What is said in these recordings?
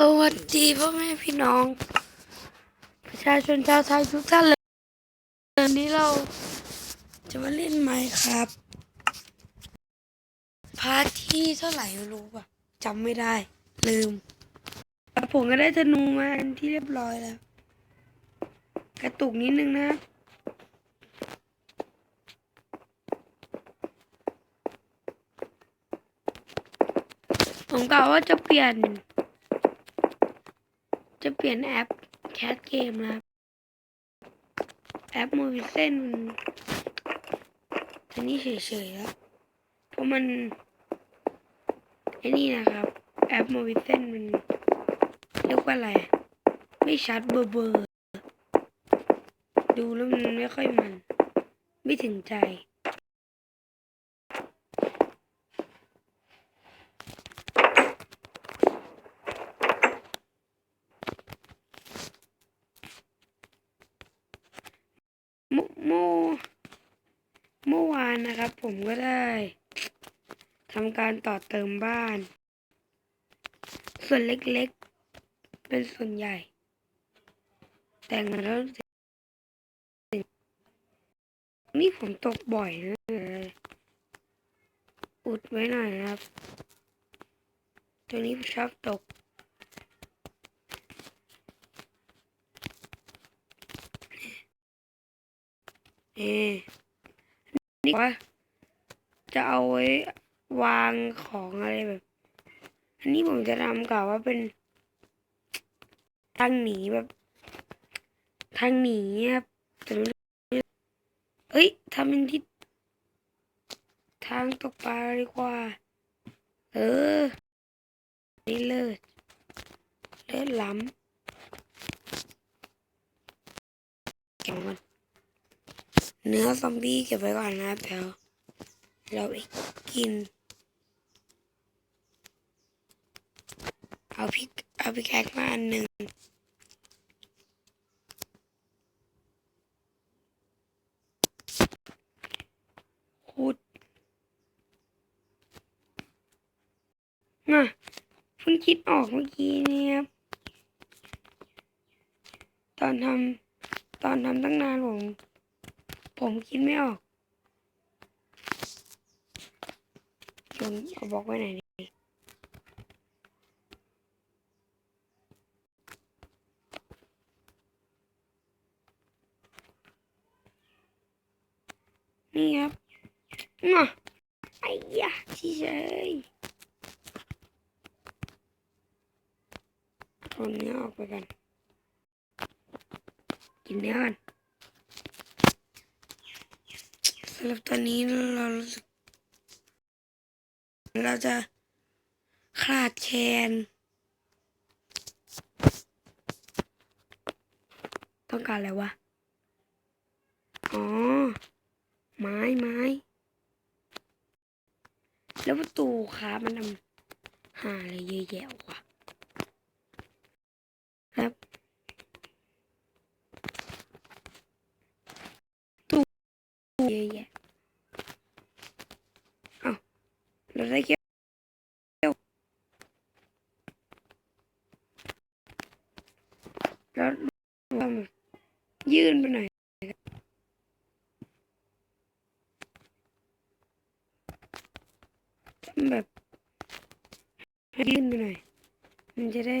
สวัสดีพ่อแม่พี่น้อง ประชาชนชาวไทยทุกท่านเลยวันนี้เราจะมาเล่นไหมครับ พาร์ทที่เท่าไหร่ไม่รู้ป่ะจำไม่ได้ ลืมแล้วผมก็ได้ธนูมานที่เรียบร้อยแล้ว กระตุกนิดนึงนะผมกล่าวว่าจะเปลี่ยน จะเปลี่ยนแอปแคสเกมนะแอปโมบิเซนมันอันนี้เฉยๆแล้วเพราะมันไอ้นี่นะครับ แอปโมบิเซนมันเรียกว่าอะไร ไม่ชัดเบอร์เบอร์ดูแล้วมันไม่ค่อยมัน ไม่ถึงใจ เมื่อเมื่อเมื่อวานนะครับ ผมก็ได้ทำ การต่อเติมบ้าน ส่วนเล็กๆ เป็นส่วนใหญ่ แต่งแล้วเสร็จนี่ผมตกบ่อยนะอุดไว้หน่อยนะครับตัวนี้ผมชอบตก เอนี่ว่าจะเอาไว้ วางของอะไรแบบ อันนี้ผมจะทำกล่าวว่าเป็นทางหนีแบบทางหนีครับเอ้ยทำเป็นที่ทางตกปลาดีกว่า เออ นี่เลิศ เลิศล้ำเก็บมันเนื้อซอมบี้เก็บไว้ก่อนนะครับเดี๋ยวเราไปกิน เอาพิกเอาพิกแกงมาอันหนึ่งขุดน่ะเพิ่งคิดออกเมื่อกี้เนี่ยครับ ตอนทำตอนทำตั้งนานผม ผมคิดไม่ออกโยนเอาบอกไว้ไหน นี่ครับงะไอ้ยะชิเฉยเอาเนื้อออกไปกัน กินเนื้อกันสำหรับตอนนี้เรารู้สึกเราจะขาดแคลนต้องการอะไรวะ อ๋อ ไม้ไม้ แล้วประตูค้ามันทำหาอะไรเยอะแยะวะครับตู้เยอะแยะอ้าวเราได้แค่วเรายื่นไปหน่อยทำแบบให้ยื่นไปหน่อย มันจะได้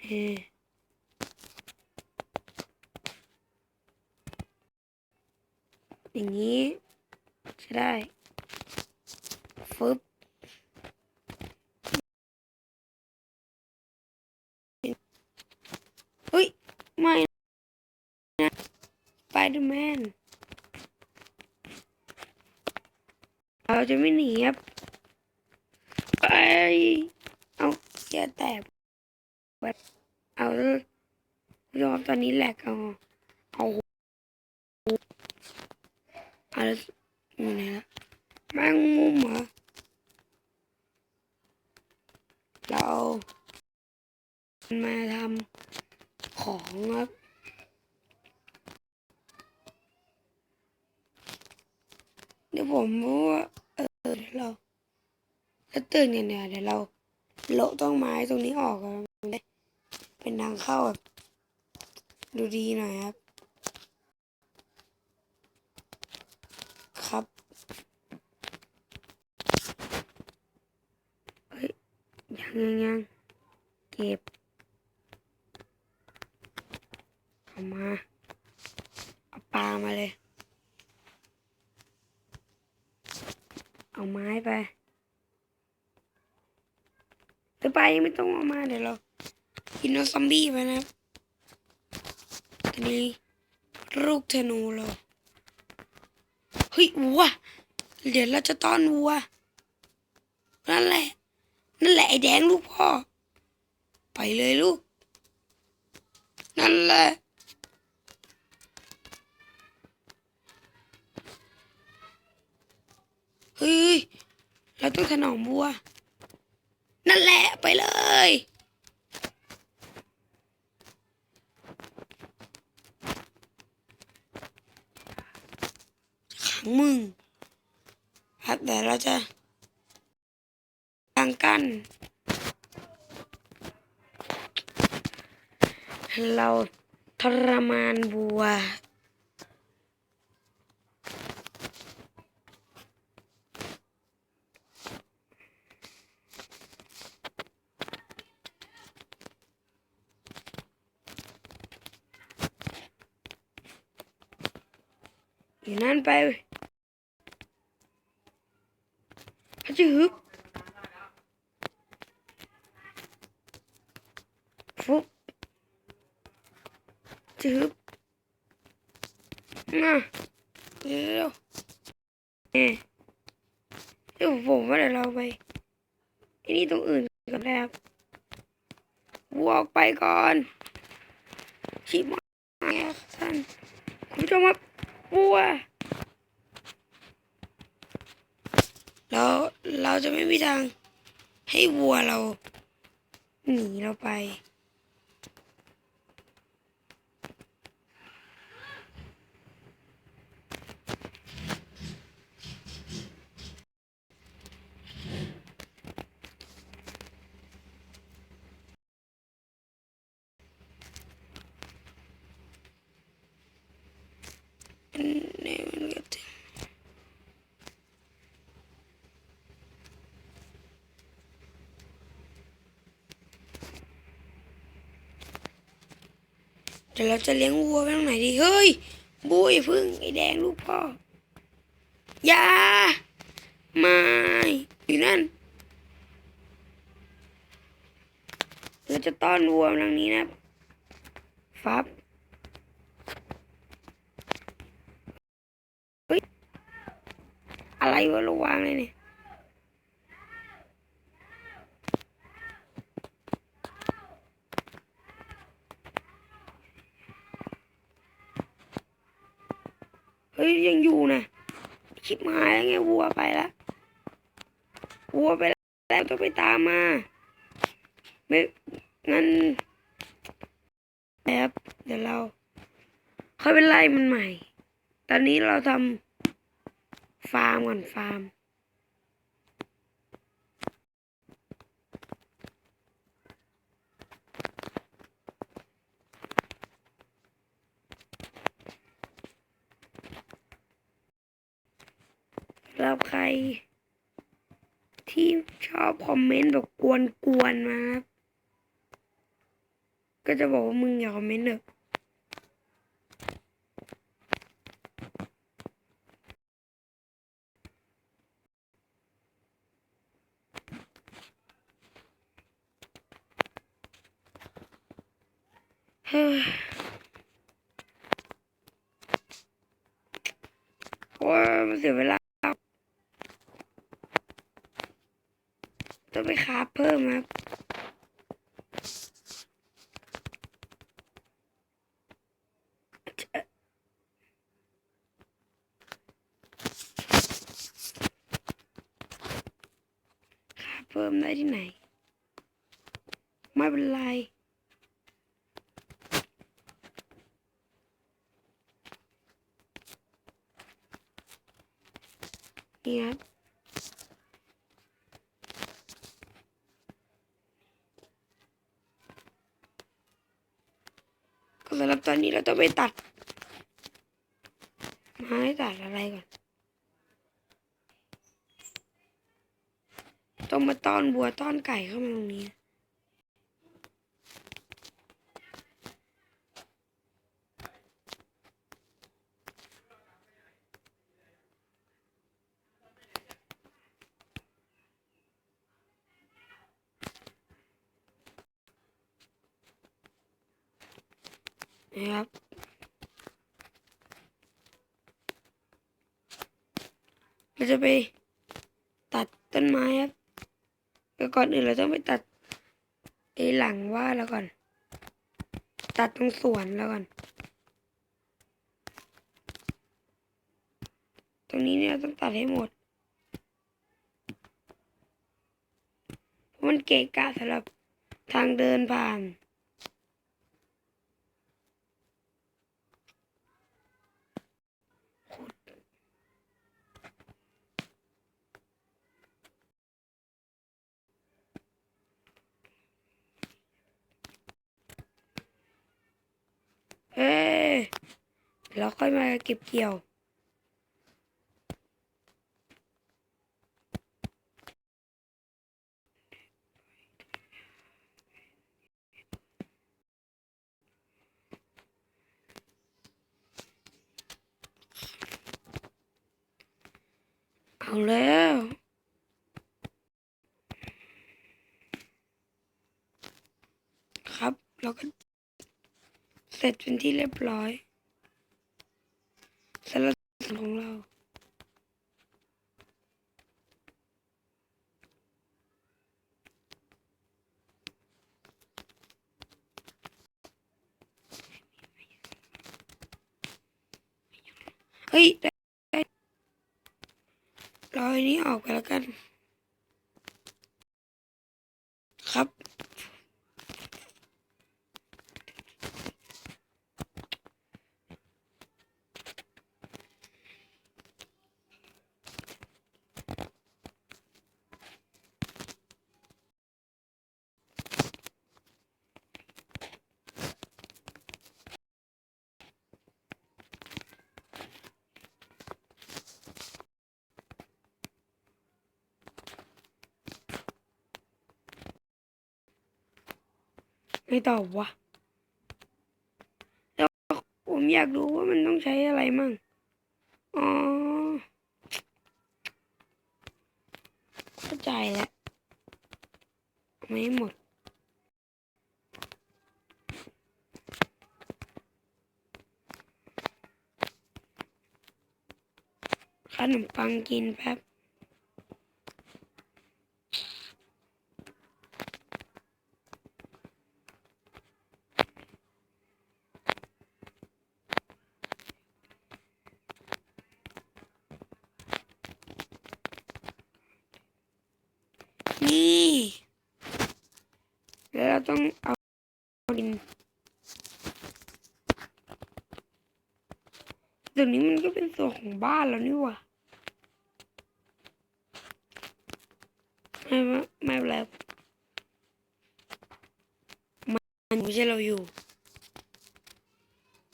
เอออย่างนี้จะได้ฟึบเฮ้ยไม่นะไปเดอร์แมน เราจะไม่หนีครับไปเอาอย่าแตกเอายอมตอนนี้แหลกเอาเอาเอาแล้วอยู่ไหนละแมงมุมเหรอเรามาทำของครับ ผมว่าเออเดี๋ยวเราถ้าตื่นเนี่ยเดี๋ยวเราโละต้นไม้ตรงนี้ออกอะมันเป็นทางเข้าแบบดูดีหน่อยครับ ครับเฮ้ยยังยังยังเก็บเอามาเอาปลามาเลย เอาไม้ไปแต่ปลายังไม่ต้องเอามาเดี๋ยวเรากินเอาซอมบี้ไปนะครับทีนี้ลูกธนูเราเฮ้ยวัวเดี๋ยวเราจะต้อนวัวนั่นแหละ นั่นแหละไอ้แดงลูกพ่อ ไปเลยลูก นั่นแหละ เฮ้ยเราต้องถนอมวัว นั่นแหละไปเลย ขังมึง ครับเดี๋ยวเราจะตั้งกันเราทรมานบัว อยู่นั่นไปเขาจะฮึบฟุบจะฮึบมาเร็วเอ๊ะเดี๋ยวผมว่าเดี๋ยวเราไปไอ้นี่ตรงอื่นกันแล้ววัวออกไปก่อนชิบหาแล้วท่านคุณผู้ชมครับ วัวเราเราจะไม่มีทางให้วัวเราหนีเราไป นี่มันก็ถึงเดี๋ยวเราจะเลี้ยงวัวไว้ตรงไหนดี เฮ้ยบุยพึ่งไอแดงลูกพ่อ อย่า ไม่อยู่นั่น เราจะต้อนวัวทางนี้นะ ฟับ อะไร วะระวางเลยเนี่ยเฮ้ยยังอยู่นะคิดมาแล้วไงวัวไปแล้ววัวไปแล้วก็ไปตามมาไม่งั้นแบบเดี๋ยวเราค่อยไปไล่มันใหม่ ตอนนี้เราทำ ฟาร์มก่อนฟาร์มสำหรับใคร ที่ชอบคอมเมนต์แบบกวนๆมาครับ ก็จะบอกว่ามึงอย่าคอมเมนต์เถอะ เฮ้ย โอ้ยมันเสียเวลาต้องไปคาเพิ่มครับ คราฟเพิ่มได้ที่ไหน ไม่เป็นไร ดีครับก็สำหรับตอนนี้เราต้องไปตัดไม้ตัดอะไรก่อน ต้องมาต้อนบัวต้อนไก่เข้ามาตรงนี้ นะครับ เราจะไปตัดต้นไม้ครับแต่ก่อนอื่นเราต้องไปตัดไอ้หลังว่าแล้วก่อน ตัดตรงสวนแล้วก่อน ตรงนี้เนี่ยต้องตัดให้หมดเพราะมันเกะกะสำหรับทางเดินผ่าน เอ้ย แล้วค่อยมาเก็บเกี่ยว เอาแล้วครับแล้วก็เสร็จเป็นที่เรียบร้อยสำหรับส่วนของเรา เฮ้ยได้รอยนี้ออกไปแล้วกัน ครับ ไม่ตอบวะแล้วผมอยากรู้ว่ามันต้องใช้อะไรมั่งอ๋อเข้าใจแล้วไม่หมดขนมปังกินแป๊บ นี่แล้วเราต้องเอาดินเดี๋ยวนี้มันก็เป็นส่วนของบ้านแล้วนี่ว่าไม่ไม่ไม่เป็นไรมันไม่ใช่เราอยู่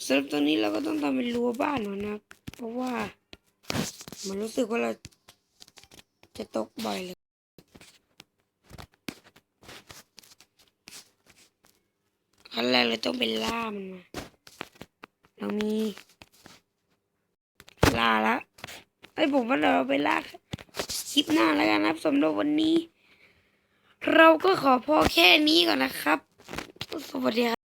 สำหรับตอนนี้เราก็ต้องทำเป็นรั้วบ้านนนะครับ เพราะว่า มันรู้สึกว่าเราจะตกบ่อยเลย ขั้นแรกเลยต้องเป็นล่ามันมาเรามีล่าละไอ้ยผมว่าเราไปล่าคลิปหน้าแล้วกันนะครับสำหรับวันนี้ เราก็ขอพอแค่นี้ก่อนนะครับ สวัสดีครับ